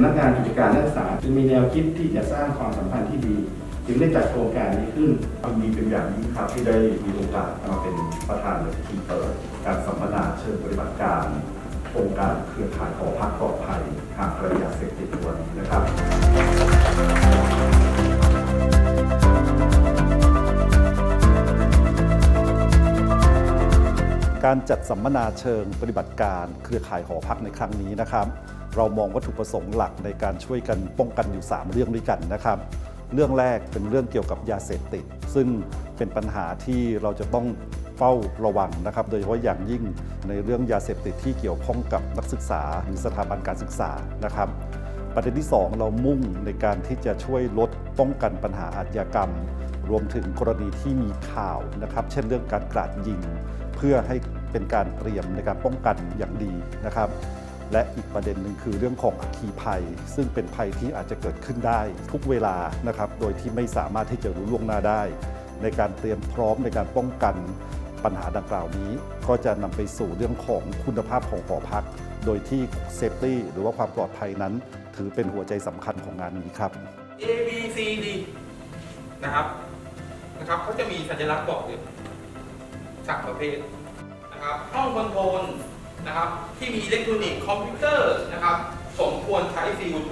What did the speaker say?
ำนักงมีแนวคิดที่จะสร้างความสัมพันธ์ที่ดี จึงได้จัดโครงการนี้ขึ้นมันดีเป็นอย่างยิ่งครับที่ได้มีโอกาสมาเป็นประธานในพิธีเปิดการสัมมนาเชิงปฏิบัติการโครงการเครือข่ายขอพักปลอดภัยครับ การจัดสัมมนาเชิงปฏิบัติการเครือข่ายหอพักในครั้งนี้นะครับ เรามองวัตถุประสงค์หลักในการช่วยกันป้องกันอยู่ 3 เรื่องด้วยกันนะครับ เรื่องแรกเป็นเรื่องเกี่ยวกับยาเสพติด ซึ่งเป็นปัญหาที่เราจะต้องเฝ้าระวังนะครับ โดยเฉพาะอย่างยิ่งในเรื่องยาเสพติดที่เกี่ยวข้องกับนักศึกษาหรือสถาบันการศึกษานะครับประเด็นที่ 2 เรามุ่งในการที่จะช่วยลดป้องกันปัญหาอาชญากรรม รวมถึงกรณีที่มีข่าวนะครับ เช่นเรื่องการกราดยิง เพื่อให้เป็นการเตรียมในการป้องกันอย่างดีนะครับ และอีกประเด็นหนึ่งคือเรื่องของอัคคีภัย ซึ่งเป็นภัยที่อาจจะเกิดขึ้นได้ทุกเวลานะครับ โดยที่ไม่สามารถที่จะรู้ล่วงหน้าได้ ในการเตรียมพร้อมในการป้องกันปัญหาดังกล่าวนี้ ก็จะนำไปสู่เรื่องของคุณภาพของหอพัก โดยที่เซฟตี้หรือว่าความปลอดภัยนั้น ถือเป็นหัวใจสำคัญของงานนี้ครับ A B C D นะครับนะครับเขาจะมีสัญลักษณ์บอกอยู่สักประเภท นะครับห้องคอนโทรลนะครับที่มีอิเล็กทรอนิกส์คอมพิวเตอร์นะครับสมควรใช้ CO2